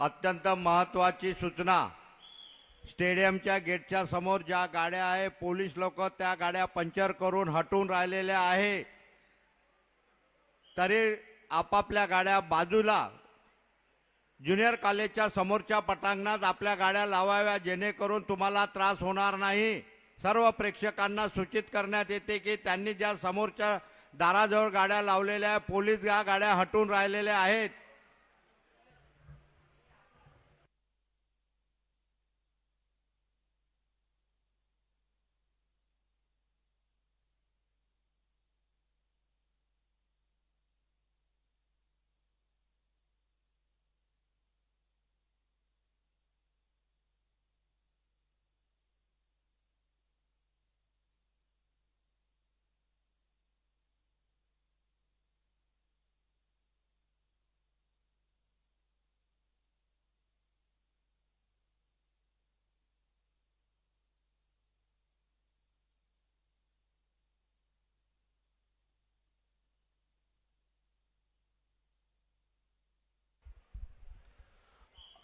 अत्यंत महत्त्वाची सूचना. स्टेडियमच्या गेटच्या समोर ज्या गाड्या आहे पोलीस लोक त्या गाड्या पंक्चर करून हटून राहिलेल्या आहे. तरी आपापल्या गाड्या बाजूला ज्युनियर कॉलेजच्या समोरच्या पटांगणात आपल्या गाड्या लावाव्या जेणेकरून तुम्हाला त्रास होणार नाही. सर्व प्रेक्षकांना सूचित करण्यात येते की त्यांनी ज्या समोरच्या दाराजवळ गाड्या लावलेल्या आहे पोलीस या गाड्या हटून राहिलेल्या आहेत.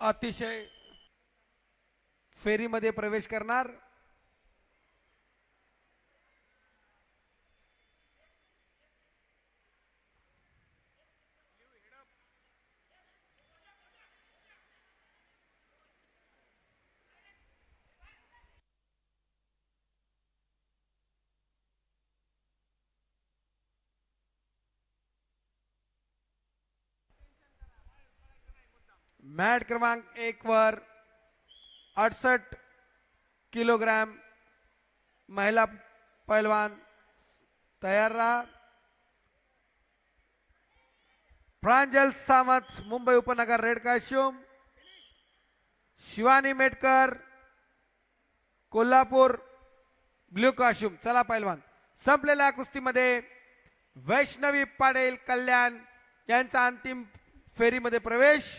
अतिशय फेरीमध्ये प्रवेश करणार. मॅट क्रमांक एक वर अडसठ किलोग्रॅम महिला पैलवान तयार राहा. प्रांजल सामंत मुंबई उपनगर red costume Shivani Metkar Kolhapur blue costume चला पैलवान. संपलेल्या कुस्तीमध्ये वैष्णवी पाडेल कल्याण यांचा अंतिम फेरीमध्ये प्रवेश.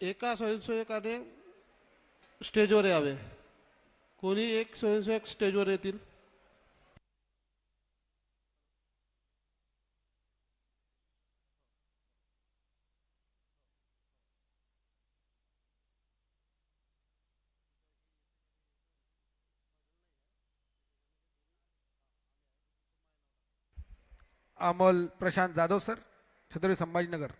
एका स्वयंसेवकाने स्टेजवर यावे. कोणी एक स्वयंसेवक स्टेजवर येतील? अमोल प्रशांत जाधव सर छत्रपती संभाजीनगर.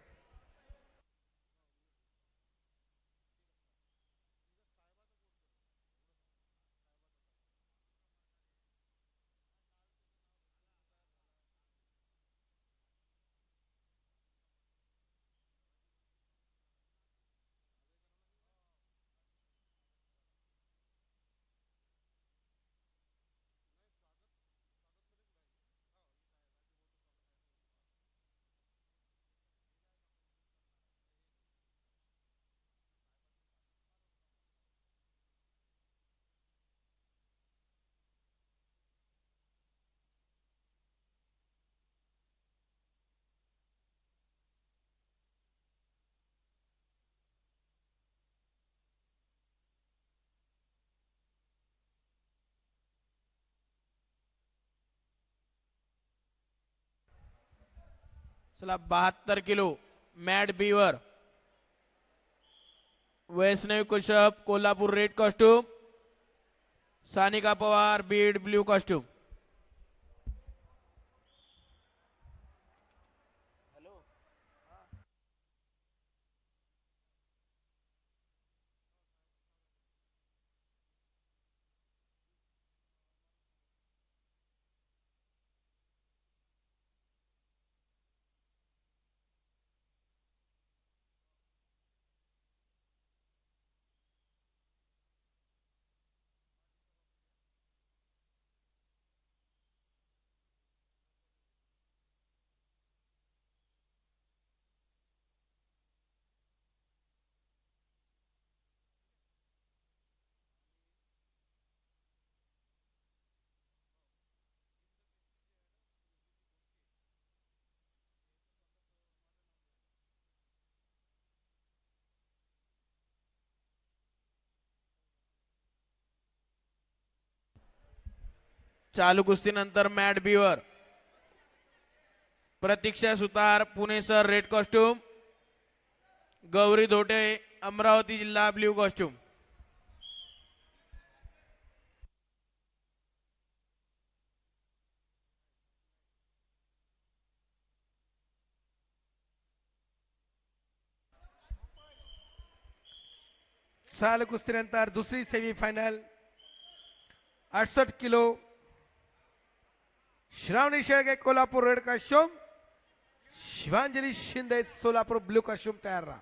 चला बहत्तर kilo mat beaver. Vaishnav Kushap Kolhapur red costume, Sanika Pawar Beed blue costume. चालू कुस्तीनंतर mat beaver. Pratiksha Sutar, Pune sir, red costume. Gauri Dhote, Amravati जिल्हा, ब्ल्यू कॉस्ट्यूम. चालू कुस्तीनंतर दुसरी सेमीफायनल अडसठ kilo Shravani Shelge Kolhapur red costume Shivanjali Shinde Solapur blue costume तयार राहा